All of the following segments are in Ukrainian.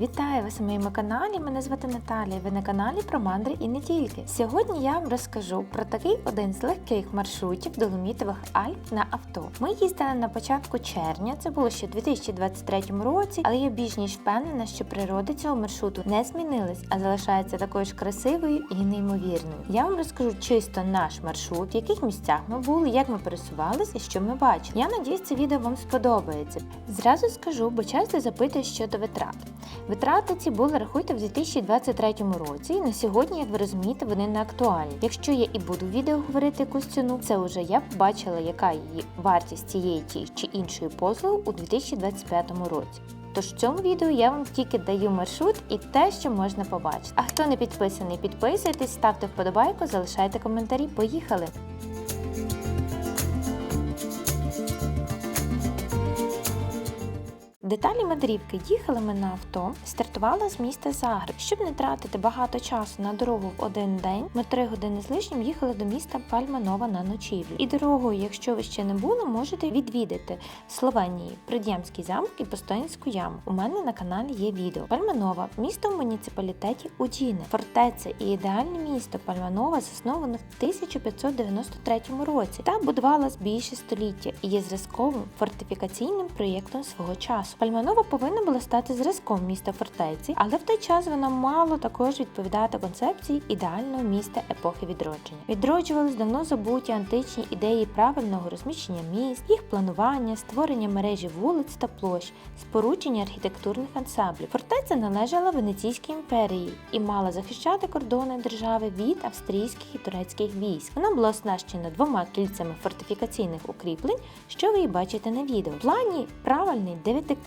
Вітаю вас на моєму каналі. Мене звати Наталія. Ви на каналі про мандри і не тільки. Сьогодні я вам розкажу про такий один з легких маршрутів Доломітових Альп на авто. Ми їздили на початку червня, це було ще у 2023 році, але я більш ніж впевнена, що природа цього маршруту не змінилась, а залишається такою ж красивою і неймовірною. Я вам розкажу чисто наш маршрут, в яких місцях ми були, як ми пересувалися і що ми бачили. Я надіюсь, це відео вам сподобається. Зразу скажу, бо часто запитують щодо витрат. Витрати ці були, рахуйте, в 2023 році, і на сьогодні, як ви розумієте, вони не актуальні. Якщо я і буду відео говорити якусь ціну, це вже я побачила, яка її вартість цієї чи іншої послуги у 2025 році. Тож в цьому відео я вам тільки даю маршрут і те, що можна побачити. А хто не підписаний, підписуйтесь, ставте вподобайку, залишайте коментарі. Поїхали! Деталі мандрівки їхали ми на авто, стартувала з міста Загреб. Щоб не тратити багато часу на дорогу в один день, ми три години з лишнім їхали до міста Пальманова на ночівлю. І дорогою, якщо ви ще не були, можете відвідати Словенії Придямський замок і Постоянську яму. У мене на каналі є відео. Пальманова місто в муніципалітеті Удіне. Фортеця і ідеальне місто Пальманова засновано в 1593 році та будувалась більше століття і є зразковим фортифікаційним проєктом свого часу. Пальманова повинна була стати зразком міста фортеці, але в той час вона мало також відповідати концепції ідеального міста епохи відродження. Відроджувались давно забуті античні ідеї правильного розміщення міст, їх планування, створення мережі вулиць та площ, спорудження архітектурних ансамблів. Фортеця належала Венеційській імперії і мала захищати кордони держави від австрійських і турецьких військ. Вона була оснащена двома кільцями фортифікаційних укріплень, що ви і бачите на відео. В плані правильний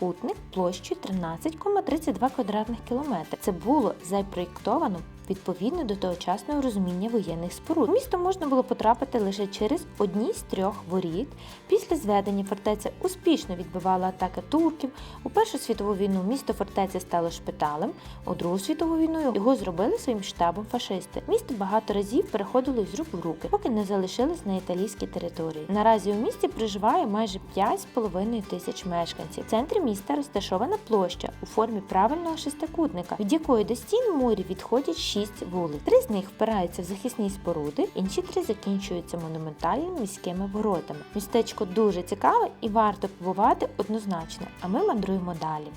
дев'ятикутник площею 13,32 квадратних кілометри. Це було запроєктовано відповідно до тогочасного розуміння воєнних споруд. В місто можна було потрапити лише через одні з трьох воріт. Після зведення фортеця успішно відбивала атаки турків. У Першу світову війну місто фортеця стало шпиталем. У Другу світову війну його зробили своїм штабом фашисти. Місто багато разів переходило з рук в руки, поки не залишилось на італійській території. Наразі у місті проживає майже 5,5 тисяч мешканців. В центрі міста розташована площа у формі правильного шестикутника, від якої до стін мурі відходять шість вулиць. Три з них впираються в захисні споруди, інші три закінчуються монументальними міськими воротами. Містечко дуже цікаве і варто побувати однозначно, а ми мандруємо далі.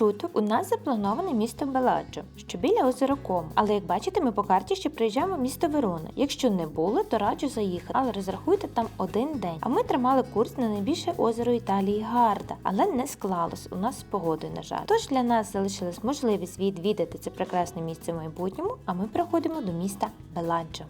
По у нас заплановане місто Беладжо, що біля озера Ком. Але як бачите, ми по карті ще приїжджаємо в місто Верона. Якщо не було, то раджу заїхати, але розрахуйте там один день. А ми тримали курс на найбільше озеро Італії Гарда, але не склалось у нас з погодою, на жаль. Тож для нас залишилась можливість відвідати це прекрасне місце в майбутньому, а ми приходимо до міста Беладжо.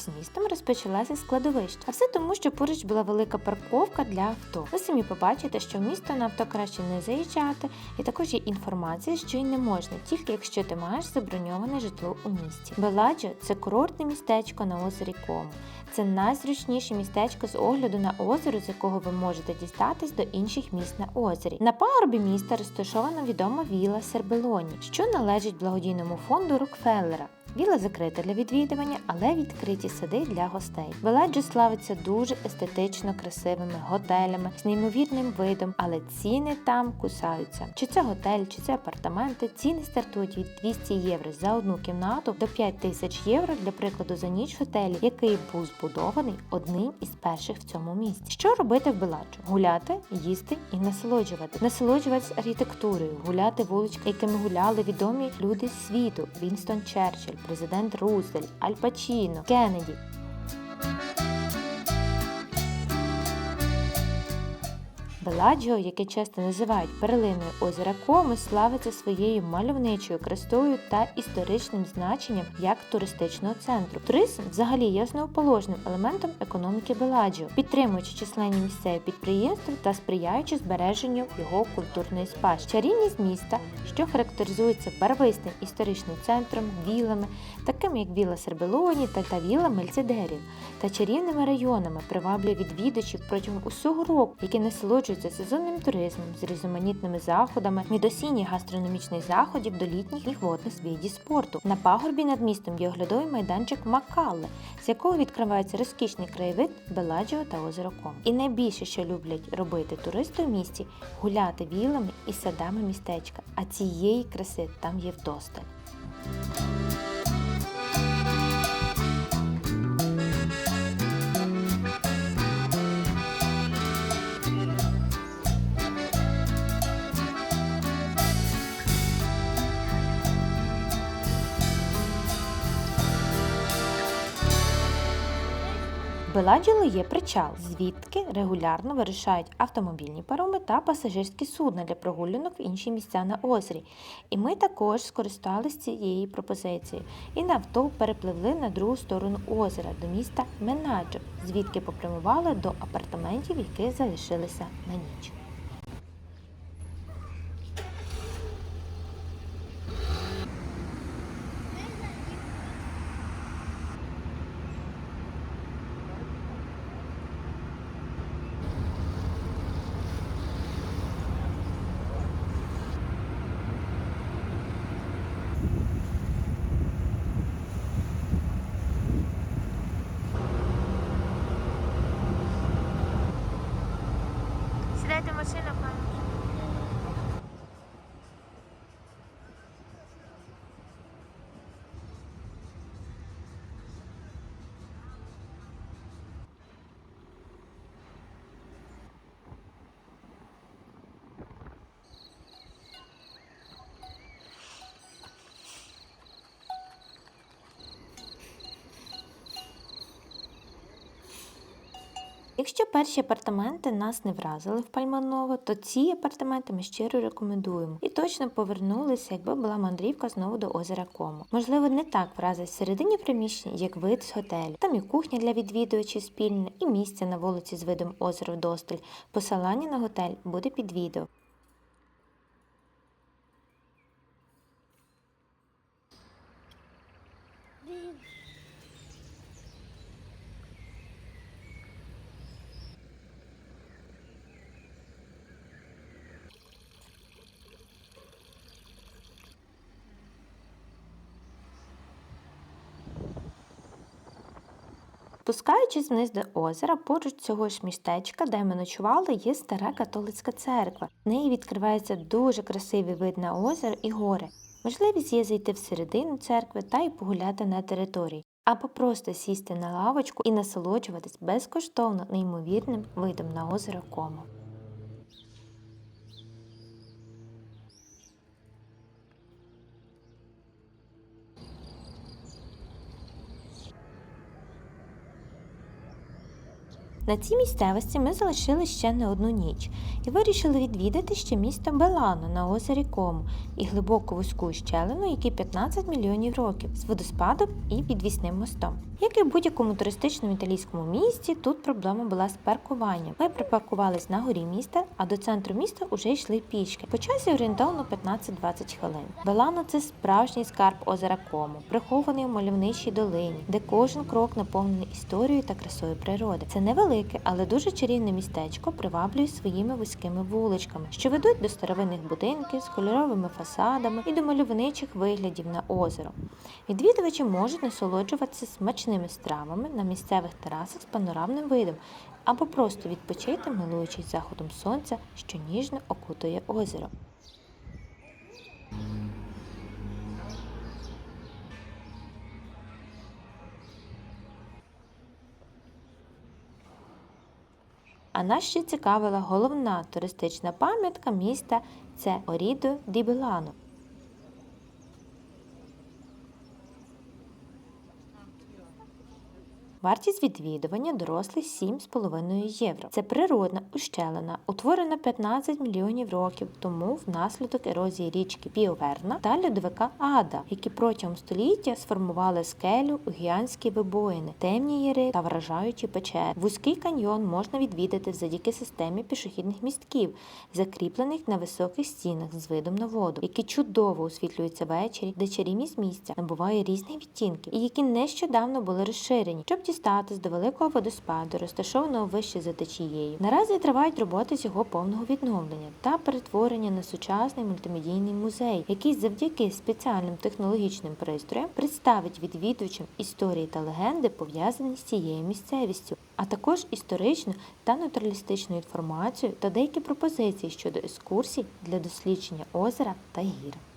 Зустріч з містом розпочалася з кладовища. А все тому, що поруч була велика парковка для авто. Ви самі побачите, що в місто на авто краще не заїжджати, і також є інформація, що й не можна, тільки якщо ти маєш заброньоване житло у місті. Беладжо це курортне містечко на озері Кому. Це найзручніше містечко з огляду на озеро, з якого ви можете дістатись до інших міст на озері. На пагорбі міста розташована відома віла Сербелоні, що належить благодійному фонду Рокфеллера. Віла закрита для відвідування, але відкриті сади для гостей. Веледжо славиться дуже естетично красивими готелями з неймовірним видом, але ціни там кусаються. Чи це готель, чи це апартаменти. Ціни стартують від 200 євро за одну кімнату до 5 тисяч євро для прикладу за ніч готелі, який був збудований одним із перших в цьому місті. Що робити в Беладжо? Гуляти, їсти і насолоджувати. Насолоджуватися архітектурою, гуляти вуличками, якими гуляли відомі люди світу: Вінстон Черчилль, президент Русель, Аль Пачіно, Кеннеді. Беладжіо, яке часто називають перлиною озера Коми, славиться своєю мальовничою красою та історичним значенням як туристичного центру. Туризм взагалі є основоположним елементом економіки Беладжіо, підтримуючи численні місцеві підприємства та сприяючи збереженню його культурної спадщини. Чарівність міста, що характеризується барвистим історичним центром, вілами, такими як Віла Сербелоні та, та Віла Мельцедерів, та чарівними районами приваблює відвідувачів протягом усього року, які насолоджуються сезонним туризмом з різноманітними заходами від осінніх гастрономічних заходів до літніх і водних видів спорту. На пагорбі над містом є оглядовий майданчик Макалле, з якого відкривається розкішний краєвид Беладжіо та озеро Ком. І найбільше, що люблять робити туристи в місті, гуляти вілами і садами містечка. А цієї краси там є вдосталь. В Беладжіло є причал, звідки регулярно вирушають автомобільні пароми та пасажирські судна для прогулянок в інші місця на озері. І ми також скористалися цією пропозицією і на авто перепливли на другу сторону озера до міста Менаджо, звідки попрямували до апартаментів, які залишилися на ніч. Якщо перші апартаменти нас не вразили в Пальманово, то ці апартаменти ми щиро рекомендуємо і точно повернулися, якби була мандрівка знову до озера Комо. Можливо, не так вразить всередині приміщення, як вид з готелю. Там і кухня для відвідувачів спільна, і місце на вулиці з видом озера вдосталь. Посилання на готель буде під відео. Спускаючись вниз до озера, поруч цього ж містечка, де ми ночували, є стара католицька церква. В неї відкривається дуже красивий вид на озеро і гори. Можливість є зайти всередину церкви та й погуляти на території, або просто сісти на лавочку і насолоджуватись безкоштовно неймовірним видом на озеро Комо. На цій місцевості ми залишили ще не одну ніч і вирішили відвідати ще місто Белано на озері Кому і глибоку вузьку щелину, який 15 мільйонів років з водоспадом і підвісним мостом. Як і в будь-якому туристичному італійському місті, тут проблема була з паркуванням. Ми припаркувались на горі міста, а до центру міста вже йшли пішки. По часі орієнтовно 15-20 хвилин. Белано це справжній скарб озера Кому, прихований у мальовничій долині, де кожен крок наповнений історією та красою природи. Це невелике, але дуже чарівне містечко приваблює своїми вузькими вуличками, що ведуть до старовинних будинків з кольоровими фасадами і до мальовничих виглядів на озеро. Відвідувачі можуть насолоджуватися смачними стравами на місцевих терасах з панорамним видом або просто відпочити, милуючись заходом сонця, що ніжно окутує озеро. А нас ще цікавила головна туристична пам'ятка міста це Орідо ді Вартість відвідування дорослих 7,5 євро. Це природна ущелина, утворена 15 мільйонів років тому внаслідок ерозії річки Біоверна та льодовика Ада, які протягом століття сформували скелю у гігантські вибоїни, темні яри та вражаючі печери. Вузький каньйон можна відвідати завдяки системі пішохідних містків, закріплених на високих стінах з видом на воду, які чудово освітлюються ввечері, де чарівність місця набуває різних відтінків, і які нещодавно були розширені, щоб дістатись до великого водоспаду, розташованого вище за течією. Наразі тривають роботи з його повного відновлення та перетворення на сучасний мультимедійний музей, який завдяки спеціальним технологічним пристроям представить відвідувачам історії та легенди, пов'язані з цією місцевістю, а також історичну та натуралістичну інформацію та деякі пропозиції щодо екскурсій для дослідження озера та гір.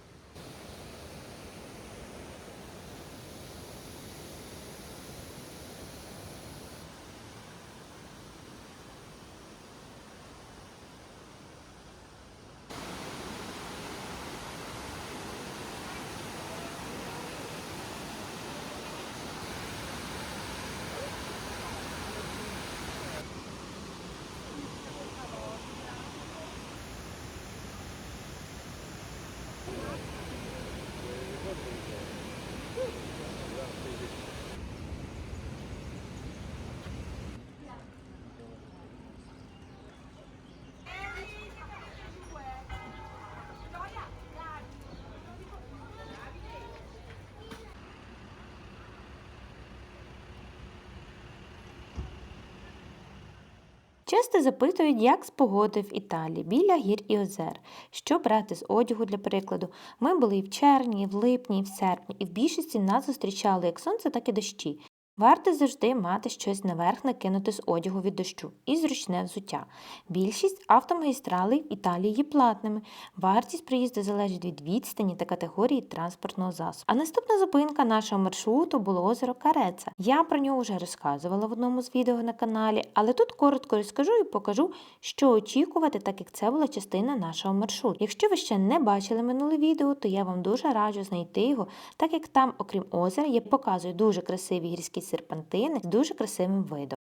Часто запитують, як з погоди в Італії біля гір і озер, що брати з одягу для прикладу. Ми були і в червні, і в липні, і в серпні, і в більшості нас зустрічали як сонце, так і дощі. Варто завжди мати щось наверх накинути з одягу від дощу і зручне взуття. Більшість автомагістралей в Італії є платними. Вартість проїзду залежить від відстані та категорії транспортного засобу. А наступна зупинка нашого маршруту було озеро Кареца. Я про нього вже розказувала в одному з відео на каналі, але тут коротко розкажу і покажу, що очікувати, так як це була частина нашого маршруту. Якщо ви ще не бачили минуле відео, то я вам дуже раджу знайти його, так як там, окрім озера, я показую дуже красиві гірські серпантини з дуже красивим видом.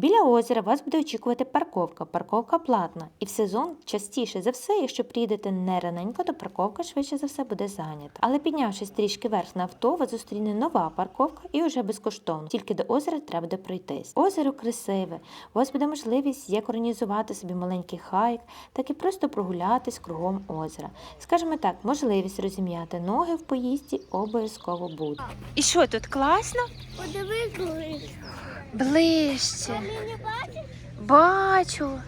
Біля озера вас буде очікувати парковка. Парковка платна. І в сезон частіше за все, якщо приїдете не раненько, то парковка швидше за все буде зайнята. Але піднявшись трішки вверх на авто, вас зустріне нова парковка і вже безкоштовно. Тільки до озера треба буде пройтись. Озеро красиве. У вас буде можливість як організувати собі маленький хайк, так і просто прогулятись кругом озера. Скажімо так, можливість розім'яти ноги в поїзді обов'язково буде. І що тут класно? Подиви ближче. Ближче. Не бачиш? Бачу.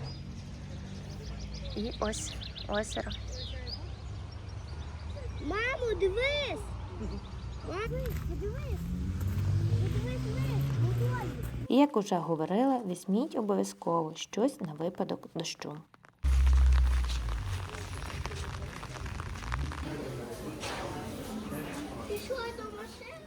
І ось озеро. Мамо, дивись. Мамо, подивись. І як уже говорила, візьміть обов'язково щось на випадок дощу.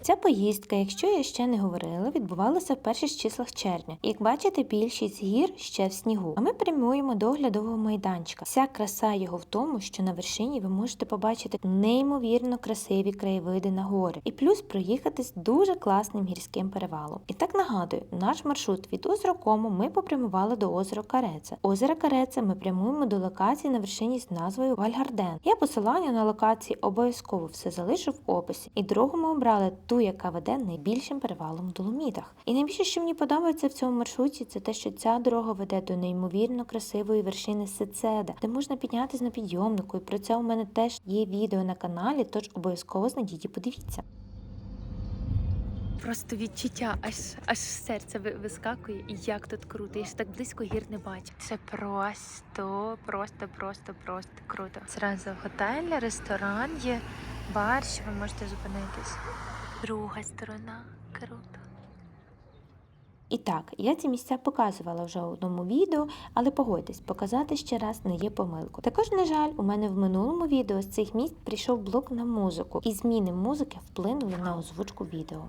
Ця поїздка, якщо я ще не говорила, відбувалася в перших числах червня. Як бачите, більшість гір ще в снігу. А ми прямуємо до оглядового майданчика. Вся краса його в тому, що на вершині ви можете побачити неймовірно красиві краєвиди на гори, і плюс проїхатись дуже класним гірським перевалом. І так нагадую, наш маршрут від озера Кому ми попрямували до озера Кареца. Озера Кареца ми прямуємо до локації на вершині з назвою Вальгарден. Я посилання на локації обов'язково все залишу в описі. І дорогу ми обрали ту, яка веде найбільшим перевалом в Доломітах. І найбільше, що мені подобається в цьому маршруті, це те, що ця дорога веде до неймовірно красивої вершини Сецеда, де можна піднятись на підйомнику. І про це у мене теж є відео на каналі, тож обов'язково знайдіть і подивіться. Просто відчуття, аж аж серце вискакує, як тут круто. Я ж так близько гір не бачу. Це просто, просто, просто, просто круто. Зразу готель, ресторан є, бар, що ви можете зупинитись. Друга сторона круто. І так, я ці місця показувала вже у одному відео, але погодьтесь, показати ще раз не є помилку. Також, на жаль, у мене в минулому відео з цих місць прийшов блок на музику, і зміни музики вплинули на озвучку відео.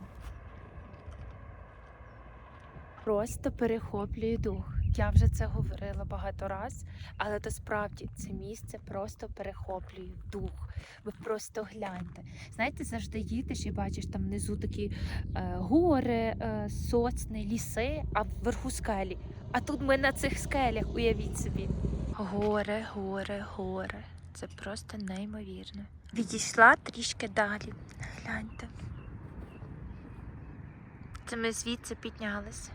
Просто перехоплює дух. Я вже це говорила багато раз, але то справді це місце просто перехоплює дух. Ви просто гляньте. Знаєте, завжди їдеш і бачиш там внизу такі е, гори, е, сосни, ліси, а вверху скелі. А тут ми на цих скелях, уявіть собі. Гори, гори, гори. Це просто неймовірно. Відійшла трішки далі. Гляньте. Це ми звідси піднялися.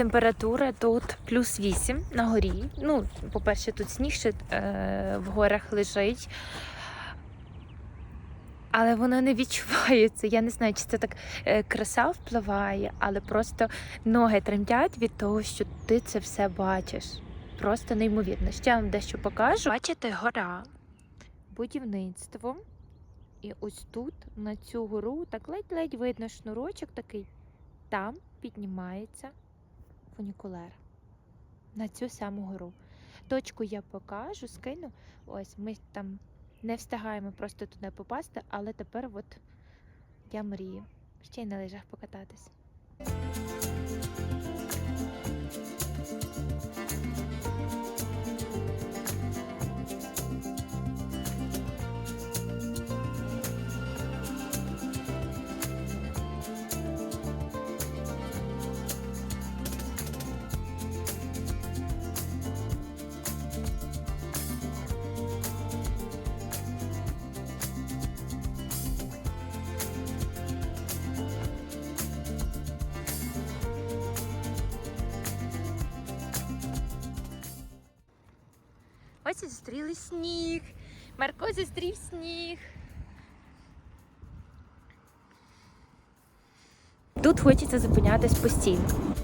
Температура тут плюс 8 на горі. Ну, по-перше, тут сніг ще е, в горах лежить. Але воно не відчувається. Я не знаю, чи це так е, краса впливає, але просто ноги тремтять від того, що ти це все бачиш. Просто неймовірно. Ще вам дещо покажу. Бачите, гора, будівництво. І ось тут, на цю гору, так ледь-ледь видно шнурочок такий. Там піднімається фунікулер. На цю саму гору. Точку я покажу, скину. Ось ми там не встигаємо просто туди попасти, але тепер от я мрію. Ще й на лижах покататись. Ось зустріли сніг. Марко зустрів сніг. Тут хочеться зупинятись постійно.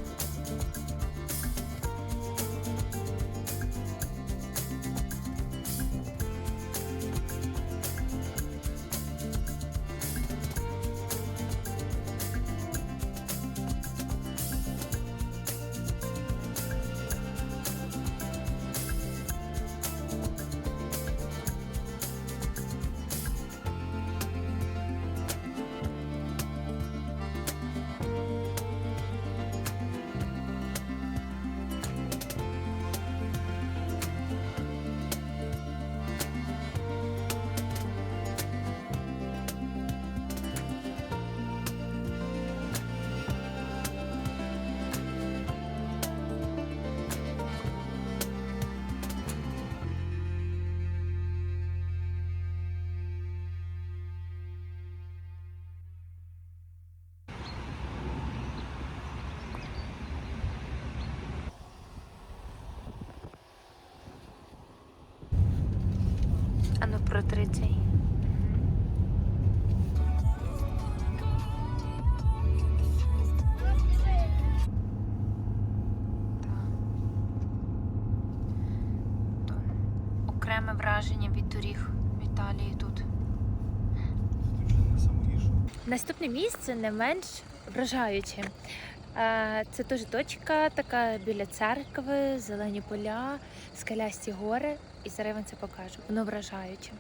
Ану протри цей. То Окреме враження від доріг в Італії тут. Наступне місце не менш вражаюче. Це теж точка така біля церкви, зелені поля, скелясті гори. І зараз я вам це покажу. Воно вражаюче.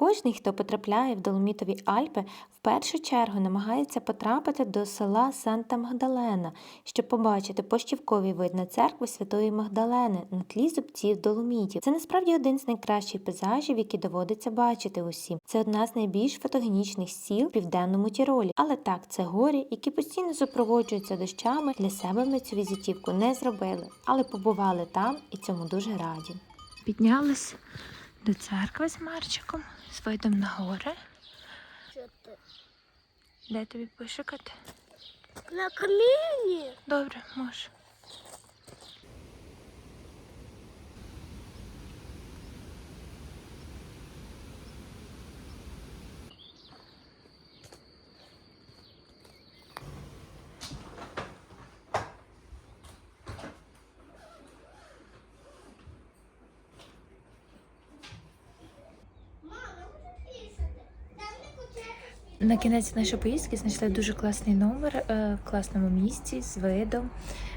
Кожний, хто потрапляє в Доломітові Альпи, в першу чергу намагається потрапити до села Санта Магдалена, щоб побачити пощівковий вид на церкву Святої Магдалени на тлі зубців Доломітів. Це насправді один з найкращих пейзажів, які доводиться бачити усім. Це одна з найбільш фотогенічних сіл в південному Тіролі. Але так, це гори, які постійно супроводжуються дощами. Для себе ми цю візитівку не зробили, але побували там і цьому дуже раді. Піднялись до церкви з Марчиком, з видом на гори. Що ти? Де тобі пошукати? На каміні. Добре, можеш. На кінець нашої поїздки знайшли дуже класний номер е, в класному місці з видом,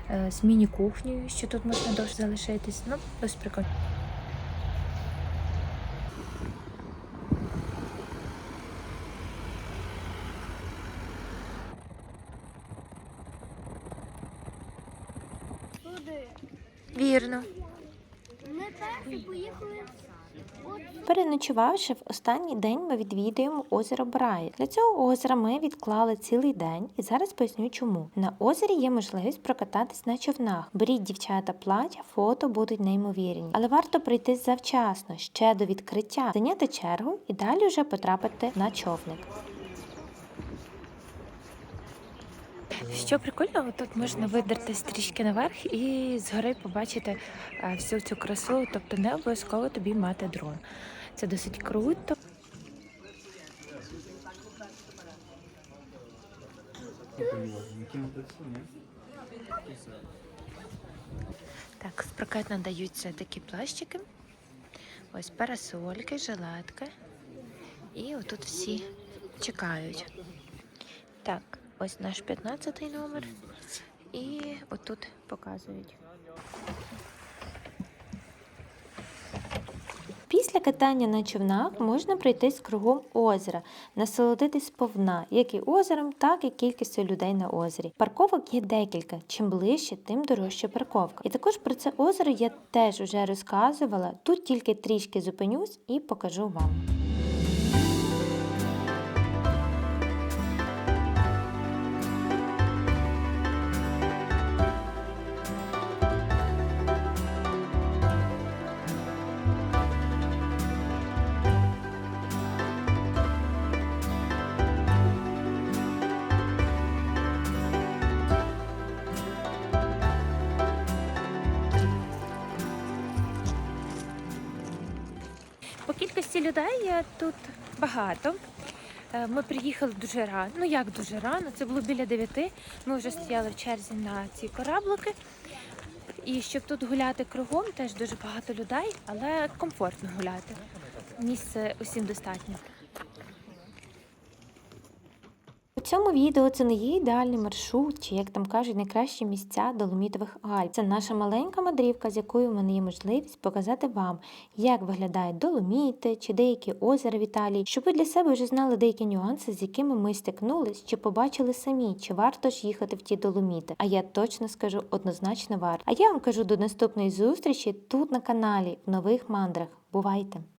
е, з міні-кухнею, що тут можна довше залишитись. Ну, ось прикольно. Вірно. Ми перші поїхали Переночувавши в останній день, ми відвідуємо озеро Брай. Для цього озера ми відклали цілий день, і зараз поясню чому. На озері є можливість прокататись на човнах. Беріть дівчата плаття, фото будуть неймовірні, але варто прийти завчасно, ще до відкриття, зайняти чергу і далі вже потрапити на човник. Що прикольно, тут можна видертись трішки наверх і згори побачити е, всю цю красу, тобто не обов'язково тобі мати дрон. Це досить круто. Так, в прокат надаються такі плащики. Ось парасольки, жилетки. І отут всі чекають. Так, ось наш 15 номер. І отут показують. Після катання на човнах можна пройтись кругом озера, насолодитись повна, як і озером, так і кількістю людей на озері. Парковок є декілька. Чим ближче, тим дорожча парковка. І також про це озеро я теж уже розказувала. Тут тільки трішки зупинюсь і покажу вам. Багато. Е, Ми приїхали дуже рано. Ну як дуже рано? Це було біля 9. Ми вже стояли в черзі на ці кораблики. І щоб тут гуляти кругом, теж дуже багато людей, але комфортно гуляти. Місце усім достатньо. У цьому відео це не є ідеальний маршрут, чи як там кажуть, найкращі місця Доломітових Альп. Це наша маленька мандрівка, з якою в мене є можливість показати вам, як виглядають Доломіти чи деякі озера в Італії, щоб ви для себе вже знали деякі нюанси, з якими ми стикнулись, чи побачили самі, чи варто ж їхати в ті Доломіти. А я точно скажу однозначно варто. А я вам кажу до наступної зустрічі тут на каналі в нових мандрах. Бувайте!